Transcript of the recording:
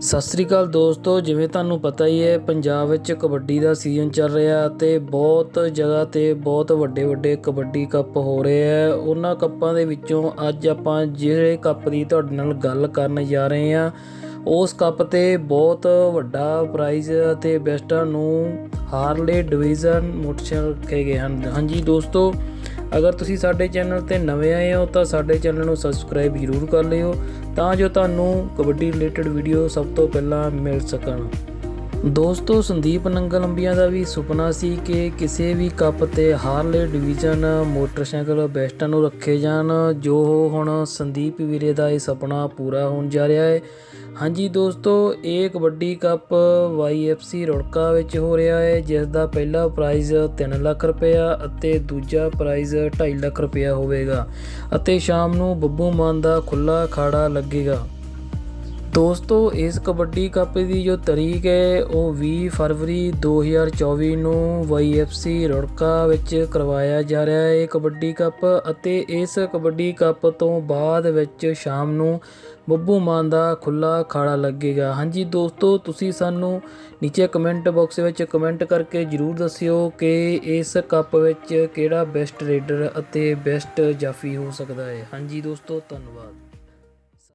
ਸਤਿ ਸ੍ਰੀ ਅਕਾਲ ਦੋਸਤੋ, ਜਿਵੇਂ ਤੁਹਾਨੂੰ ਪਤਾ ਹੀ ਹੈ, ਪੰਜਾਬ ਵਿੱਚ ਕਬੱਡੀ ਦਾ ਸੀਜ਼ਨ ਚੱਲ ਰਿਹਾ ਤੇ ਬਹੁਤ ਜਗ੍ਹਾ ਤੇ ਬਹੁਤ ਵੱਡੇ ਵੱਡੇ ਕਬੱਡੀ ਕੱਪ ਹੋ ਰਹੇ ਆ ਉਹਨਾਂ ਕੱਪਾਂ ਦੇ ਵਿੱਚੋਂ ਅੱਜ ਆਪਾਂ ਜਿਹੜੇ ਕੱਪ ਦੀ ਤੁਹਾਡੇ ਨਾਲ ਗੱਲ ਕਰਨ ਜਾ ਰਹੇ ਆ ਉਸ ਕੱਪ ਤੇ ਬਹੁਤ ਵੱਡਾ ਪ੍ਰਾਈਜ਼ ਅਤੇ ਬੈਸਟਾਂ ਨੂੰ ਹਾਰਲੇ ਡਿਵੀਜ਼ਨ ਮੋਟਰਸਾਈਕਲ ਰੱਖੇ ਗਏ ਹਨ। ਹਾਂਜੀ ਦੋਸਤੋ ਅਗਰ ਤੁਸੀਂ ਸਾਡੇ ਚੈਨਲ ਤੇ ਨਵੇਂ ਆਏ ਹੋ ਤਾਂ ਸਾਡੇ ਚੈਨਲ ਨੂੰ ਸਬਸਕ੍ਰਾਈਬ ਜ਼ਰੂਰ ਕਰ ਲਿਓ ਤਾਂ ਜੋ ਤੁਹਾਨੂੰ ਕਬੱਡੀ ਰਿਲੇਟਡ ਵੀਡੀਓ ਸਭ ਤੋਂ ਪਹਿਲਾਂ ਮਿਲ ਸਕਣ। ਦੋਸਤੋ, ਸੰਦੀਪ ਨੰਗਲੰਬੀਆਂ ਦਾ ਵੀ ਸੁਪਨਾ ਸੀ ਕਿ ਕਿਸੇ ਵੀ ਕੱਪ ਤੇ ਹਾਰਲੇ ਡਿਵੀਜ਼ਨ ਮੋਟਰਸਾਈਕਲ ਬੈਸਟਾਂ ਨੂੰ ਰੱਖੇ ਜਾਣ, ਜੋ ਹੁਣ ਸੰਦੀਪ ਵੀਰੇ ਦਾ ਇਹ ਸੁਪਨਾ ਪੂਰਾ ਹੋਣ ਜਾ ਰਿਹਾ ਹੈ। ਹਾਂਜੀ ਦੋਸਤੋ, ਇਹ ਕਬੱਡੀ ਕੱਪ YFC ਰੁੜਕਾ ਵਿੱਚ ਹੋ ਰਿਹਾ ਹੈ ਜਿਸ ਦਾ ਪਹਿਲਾ ਪ੍ਰਾਈਜ਼ 3 ਲੱਖ ਰੁਪਇਆ ਅਤੇ ਦੂਜਾ ਪ੍ਰਾਈਜ਼ 2.5 ਲੱਖ ਰੁਪਇਆ ਹੋਵੇਗਾ ਅਤੇ ਸ਼ਾਮ ਨੂੰ ਬੱਬੂ ਮਾਨ ਦਾ ਖੁੱਲਾ ਅਖਾੜਾ ਲੱਗੇਗਾ। ਦੋਸਤੋ, ਇਸ ਕਬੱਡੀ ਕੱਪ ਦੀ ਜੋ ਤਰੀਕ ਹੈ, ਉਹ 20 ਫਰਵਰੀ 2024 ਨੂੰ YFC ਰੁੜਕਾ ਵਿੱਚ ਕਰਵਾਇਆ ਜਾ ਰਿਹਾ ਹੈ ਇਹ ਕਬੱਡੀ ਕੱਪ ਅਤੇ ਇਸ ਕਬੱਡੀ ਕੱਪ ਤੋਂ ਬਾਅਦ ਵਿੱਚ ਸ਼ਾਮ ਨੂੰ ਬੱਬੂ ਮਾਨ ਦਾ ਖੁੱਲਾ ਅਖਾੜਾ ਲੱਗੇਗਾ। ਹਾਂਜੀ ਦੋਸਤੋ, ਤੁਸੀਂ ਸਾਨੂੰ ਨੀਚੇ ਕਮੈਂਟ ਬਾਕਸ ਵਿੱਚ ਕਮੈਂਟ ਕਰਕੇ ਜਰੂਰ ਦੱਸਿਓ ਕਿ ਇਸ ਕੱਪ ਵਿੱਚ ਕਿਹੜਾ ਬੈਸਟ ਰੇਡਰ ਅਤੇ ਬੈਸਟ ਜਾਫੀ ਹੋ ਸਕਦਾ ਹੈ। ਹਾਂਜੀ ਦੋਸਤੋ, ਧੰਨਵਾਦ।